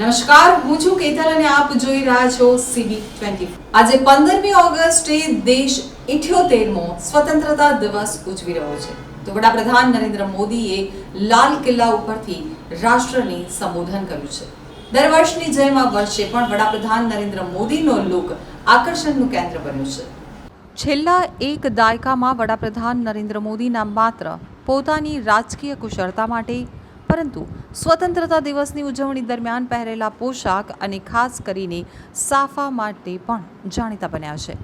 નમસ્કાર, હું છું કેતલ અને આપ જોઈ રહ્યા છો સીબી ટ્વેન્ટી આજે પંદરમી ઓગસ્ટે દેશ ઇઠ્યોતેરમો સ્વતંત્રતા દિવસ ઉજવી રહ્યો છે. તો વડાપ્રધાન નરેન્દ્ર મોદીએ લાલ કિલ્લા ઉપરથી રાષ્ટ્રને સંબોધન કર્યું છે. દર વર્ષની જેમ આ વર્ષે પણ વડાપ્રધાન નરેન્દ્ર મોદીનો લુક આકર્ષણનું કેન્દ્ર બન્યું છે. છેલ્લા એક દાયકામાં વડાપ્રધાન નરેન્દ્ર મોદીના માત્ર પોતાની રાજકીય કુશળતા માટે પરંતુ સ્વતંત્રતા દિવસની ઉજવણી દરમિયાન પહેરેલા પોશાક અને ખાસ કરીને સાફા માટે પણ જાણીતા બન્યા છે.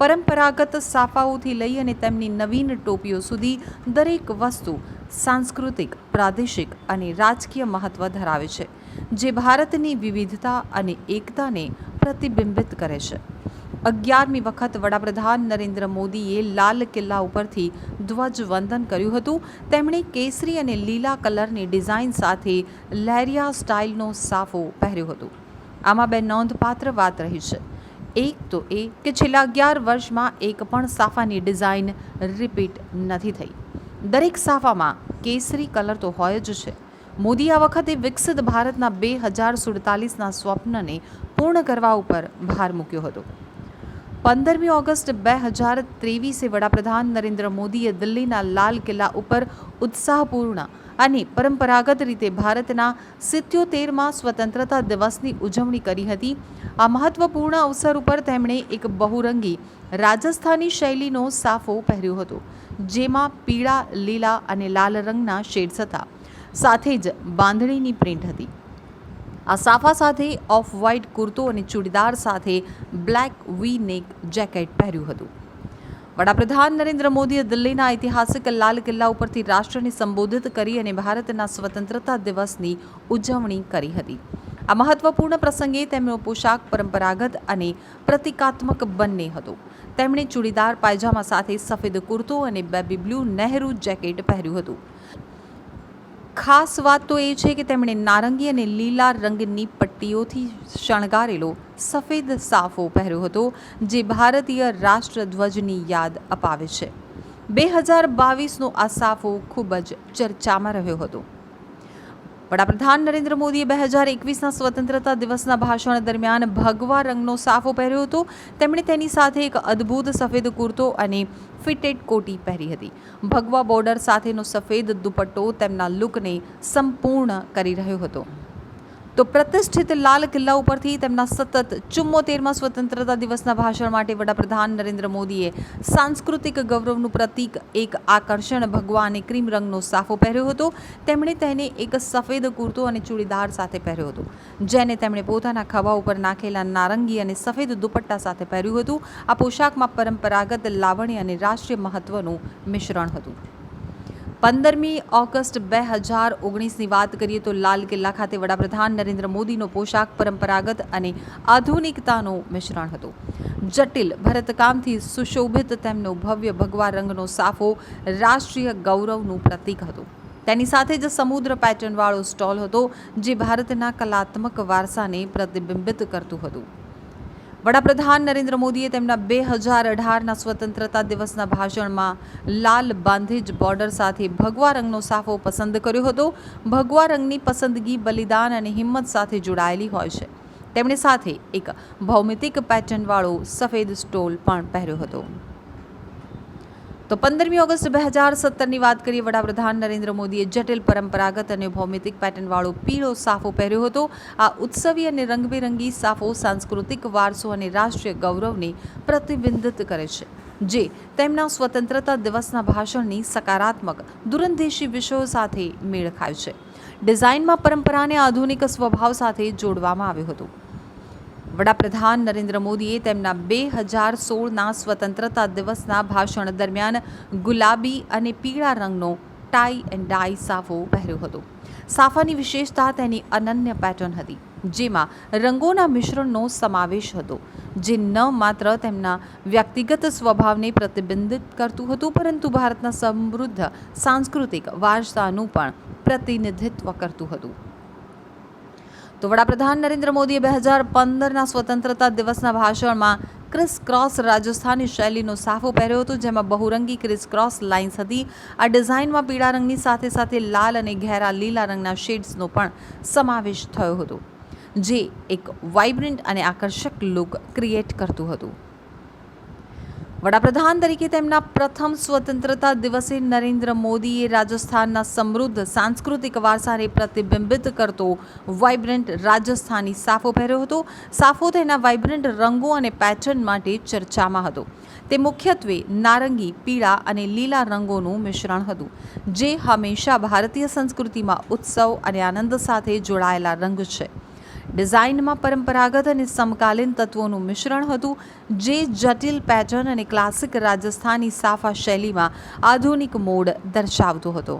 પરંપરાગત સાફાઓથી લઈ અને તેમની નવીન ટોપીઓ સુધી દરેક વસ્તુ સાંસ્કૃતિક, પ્રાદેશિક અને રાજકીય મહત્વ ધરાવે છે, જે ભારતની વિવિધતા અને એકતાને પ્રતિબિંબિત કરે છે. અગિયારમી વખત વડાપ્રધાન નરેન્દ્ર મોદીએ લાલ કિલ્લા ઉપરથી ધ્વજવંદન કર્યું હતું. તેમણે કેસરી અને લીલા કલરની ડિઝાઇન સાથે લહેરિયા સ્ટાઇલનો સાફો પહેર્યો હતો. આમાં બે નોંધપાત્ર વાત રહી છે. એક તો એ કે છેલ્લા અગિયાર વર્ષમાં એક પણ સાફાની ડિઝાઇન રિપીટ નથી થઈ. દરેક સાફામાં કેસરી કલર તો હોય જ છે. મોદી આ વખતે વિકસિત ભારતના બે હજાર સુડતાલીસના સ્વપ્નને પૂર્ણ કરવા ઉપર ભાર મૂક્યો હતો. પંદરમી ઓગસ્ટ બે હજાર ત્રેવીસે વડાપ્રધાન નરેન્દ્ર મોદીએ દિલ્હીના લાલ કિલ્લા ઉપર ઉત્સાહપૂર્ણ અને પરંપરાગત રીતે ભારતના સિત્યોતેરમાં સ્વતંત્રતા દિવસની ઉજવણી કરી હતી. આ મહત્વપૂર્ણ અવસર ઉપર તેમણે એક બહુરંગી રાજસ્થાની શૈલીનો સાફો પહેર્યો હતો, જેમાં પીળા, લીલા અને લાલ રંગના શેડ્સ હતા. સાથે જ બાંધણીની પ્રિન્ટ હતી. આ સાફા સાથે ઓફ વ્હાઇટ કુર્તો અને ચૂડીદાર સાથે બ્લેક વી નેક જેકેટ પહેર્યું હતું. વડાપ્રધાન નરેન્દ્ર મોદીએ દિલ્હીના ઐતિહાસિક લાલ કિલ્લા ઉપરથી રાષ્ટ્રને સંબોધિત કરી અને ભારતના સ્વતંત્રતા દિવસની ઉજવણી કરી હતી. આ મહત્વપૂર્ણ પ્રસંગે તેમનો પોશાક પરંપરાગત અને પ્રતિકાત્મક બંને હતો. તેમણે ચૂડીદાર પાયજામા સાથે સફેદ કુર્તો અને બેબી બ્લુ નહેરુ જેકેટ પહેર્યું હતું. ખાસ વાત તો એ છે કે તેમણે નારંગી અને લીલા રંગની પટ્ટીઓથી શણગારેલો સફેદ સાફો પહેર્યો હતો, જે ભારતીય રાષ્ટ્રધ્વજની યાદ અપાવે છે. બે હજાર બાવીસનો આ સાફો ખૂબ જ ચર્ચામાં રહ્યો હતો. વડાપ્રધાન નરેન્દ્ર મોદીએ બે હજાર એકવીસના સ્વતંત્રતા દિવસના ભાષણ દરમિયાન ભગવા રંગનો સાફો પહેર્યો હતો. તેમણે તેની સાથે એક અદ્ભુત સફેદ કુર્તો અને ફિટેડ કોટી પહેરી હતી. ભગવા બોર્ડર સાથેનો સફેદ દુપટ્ટો તેમના લુકને સંપૂર્ણ કરી રહ્યો હતો. તો પ્રતિષ્ઠિત લાલ કિલ્લા ઉપરથી તેમના સતત ચુમ્મોતેરમાં સ્વતંત્રતા દિવસના ભાષણ માટે વડાપ્રધાન નરેન્દ્ર મોદીએ સાંસ્કૃતિક ગૌરવનું પ્રતીક, એક આકર્ષણ ભગવા અને ક્રીમ રંગનો સાફો પહેર્યો હતો. તેમણે તેને એક સફેદ કુર્તો અને ચૂડીદાર સાથે પહેર્યો હતો. જેને તેમણે પોતાના ખભા ઉપર નાખેલા નારંગી અને સફેદ દુપટ્ટા સાથે પહેર્યું હતું. આ પોશાકમાં પરંપરાગત લાવણ્ય અને રાષ્ટ્રીય મહત્વનું મિશ્રણ હતું. પંદરમી ઓગસ્ટ બે હજાર ઓગણીસની વાત કરીએ તો લાલ કિલ્લા ખાતે વડાપ્રધાન નરેન્દ્ર મોદીનો પોશાક પરંપરાગત અને આધુનિકતાનું મિશ્રણ હતો. જટિલ ભરતકામથી સુશોભિત તેમનો ભવ્ય ભગવા રંગનો સાફો રાષ્ટ્રીય ગૌરવનું પ્રતીક હતું. તેની સાથે જ સમુદ્ર પેટર્નવાળો સ્ટોલ હતો, જે ભારતના કલાત્મક વારસાને પ્રતિબિંબિત કરતું હતું. વડાપ્રધાન નરેન્દ્ર મોદીએ તેમના બે હજાર અઢારના સ્વતંત્રતા દિવસના ભાષણમાં લાલ બાંધેજ બોર્ડર સાથે ભગવા રંગનો સાફો પસંદ કર્યો હતો. ભગવા રંગની પસંદગી બલિદાન અને હિંમત સાથે જોડાયેલી હોય છે. તેમણે સાથે એક ભૌમિતિક પેટર્નવાળો સફેદ સ્ટોલ પણ પહેર્યો હતો. તો પંદરમી ઓગસ્ટ બે હજાર સત્તરની વાત કરીએ, વડાપ્રધાન નરેન્દ્ર મોદીએ જટિલ પરંપરાગત અને ભૌમિતિક પેટર્નવાળો પીળો સાફો પહેર્યો હતો. આ ઉત્સવી અને રંગબેરંગી સાફો સાંસ્કૃતિક વારસો અને રાષ્ટ્રીય ગૌરવને પ્રતિબિંબિત કરે છે, જે તેમના સ્વતંત્રતા દિવસના ભાષણની સકારાત્મક, દૂરંદેશી વિષયો સાથે મેળ ખાય છે. ડિઝાઇનમાં પરંપરાને આધુનિક સ્વભાવ સાથે જોડવામાં આવ્યું હતું. વડાપ્રધાન નરેન્દ્ર મોદીએ તેમના બે હજાર સોળના સ્વતંત્રતા દિવસના ભાષણ દરમિયાન ગુલાબી અને પીળા રંગનો ટાઈ એન્ડ ડાઈ સાફો પહેર્યો હતો. સાફાની વિશેષતા તેની અનન્ય પેટર્ન હતી, જેમાં રંગોના મિશ્રણનો સમાવેશ હતો, જે ન માત્ર તેમના વ્યક્તિગત સ્વભાવને પ્રતિબિંબિત કરતું હતું, પરંતુ ભારતના સમૃદ્ધ સાંસ્કૃતિક વારસાનું પણ પ્રતિનિધિત્વ કરતું હતું. તો વડાપ્રધાન નરેન્દ્ર મોદીએ બે હજાર પંદરના સ્વતંત્રતા દિવસના ભાષણમાં ક્રિસ ક્રોસ રાજસ્થાની શૈલીનો સાફો પહેર્યો હતો, જેમાં બહુરંગી ક્રિસ ક્રોસ લાઇન્સ હતી. આ ડિઝાઇનમાં પીળા રંગની સાથે સાથે લાલ અને ઘેરા લીલા રંગના શેડ્સનો પણ સમાવેશ થયો હતો, જે એક વાઇબ્રન્ટ અને આકર્ષક લુક ક્રિએટ કરતું હતું. વડાપ્રધાન તરીકે તેમના પ્રથમ સ્વતંત્રતા દિવસે નરેન્દ્ર મોદીએ રાજસ્થાનના સમૃદ્ધ સાંસ્કૃતિક વારસાને પ્રતિબિંબિત કરતો વાઇબ્રન્ટ રાજસ્થાની સાફો પહેર્યો હતો. સાફો તેના વાઇબ્રન્ટ રંગો અને પેટર્ન માટે ચર્ચામાં હતો. તે મુખ્યત્વે નારંગી, પીળા અને લીલા રંગોનું મિશ્રણ હતું, જે હંમેશા ભારતીય સંસ્કૃતિમાં ઉત્સવ અને આનંદ સાથે જોડાયેલા રંગ છે. ડિઝાઇનમાં પરંપરાગત અને સમકાલીન તત્વોનું મિશ્રણ હતું, જે જટિલ પેટર્ન અને ક્લાસિક રાજસ્થાની સાફા શૈલીમાં આધુનિક મોડ દર્શાવતો હતો.